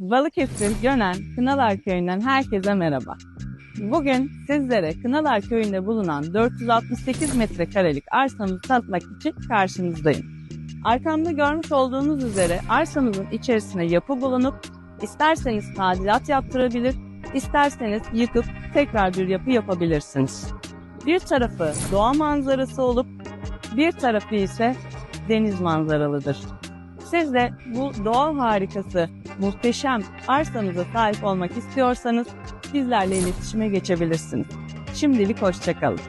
Balıkesir, Gönen, Kınalar Köyü'nden herkese merhaba. Bugün sizlere Kınalar Köyü'nde bulunan 468 metrekarelik arsamızı tanıtmak için karşınızdayım. Arkamda görmüş olduğunuz üzere arsamızın içerisine yapı bulunup isterseniz tadilat yaptırabilir, isterseniz yıkıp tekrar bir yapı yapabilirsiniz. Bir tarafı doğa manzarası olup bir tarafı ise deniz manzaralıdır. Siz de bu doğa harikası, muhteşem arsanıza sahip olmak istiyorsanız bizlerle iletişime geçebilirsiniz. Şimdilik hoşçakalın.